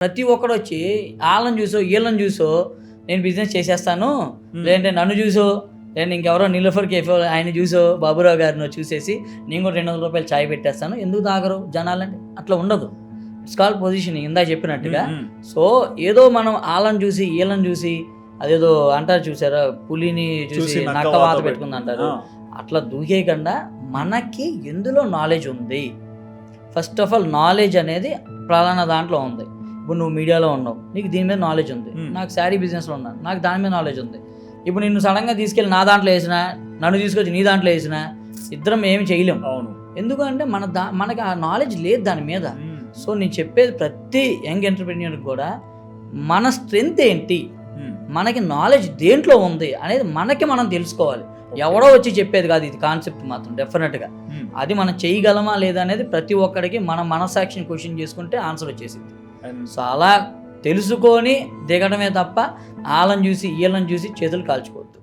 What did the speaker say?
ప్రతి ఒక్కడు వచ్చి వాళ్ళని చూసో వీళ్ళని చూసో నేను బిజినెస్ చేసేస్తాను. లేదంటే నన్ను చూసో లేదంటే ఇంకెవరో నీలఫర్ కేఫ్ ఆయన చూసో బాబురావు గారిని చూసేసి నేను కూడా రెండు వందల రూపాయలు ఛాయ్ పెట్టేస్తాను. ఎందుకు తాగరు జనాలంటే? అట్లా ఉండదు. ఇట్స్ కాల్ పొజిషన్ ఇందా చెప్పినట్టుగా. సో ఏదో మనం వాళ్ళని చూసి వీళ్ళని చూసి అదేదో అంటారు చూసారా పులిని చూసి నక్క వాత పెట్టుకుంది. అంటారు. అట్లా దూకేయకుండా మనకి ఎందులో నాలెడ్జ్ ఉంది? ఫస్ట్ ఆఫ్ ఆల్ నాలెడ్జ్ అనేది ప్రధాన దాంట్లో ఉంది. ఇప్పుడు నువ్వు మీడియాలో ఉన్నావు. నీకు దీని మీద నాలెడ్జ్ ఉంది. Hmm. నాకు శారీ బిజినెస్లో ఉన్నాను. నాకు దాని మీద నాలెడ్జ్ ఉంది. ఇప్పుడు నిన్ను సడన్గా తీసుకెళ్ళి నా దాంట్లో వేసినా నన్ను తీసుకొచ్చి నీ దాంట్లో వేసినా ఇద్దరం ఏమి చేయలేం అవును. ఎందుకంటే మన దా మనకి ఆ నాలెడ్జ్ లేదు దాని మీద. సో నేను చెప్పేది ప్రతి యంగ్ ఎంటర్ప్రెన్యూర్కి కూడా మన స్ట్రెంగ్త్ ఏంటి? మనకి నాలెడ్జ్ దేంట్లో ఉంది అనేది మనకి మనం తెలుసుకోవాలి. ఎవడో వచ్చి చెప్పేది కాదు ఇది కాన్సెప్ట్ మాత్రం డెఫినెట్గా అది మనం చేయగలమా లేదా అనేది ప్రతి ఒక్కడికి మన మనసాక్షిని క్వశ్చన్ చేసుకుంటే ఆన్సర్ వచ్చేసింది. సో అలా తెలుసుకొని దిగడమే తప్ప వాళ్ళని చూసి వీళ్ళని చూసి చేతులు కాల్చుకోవద్దు.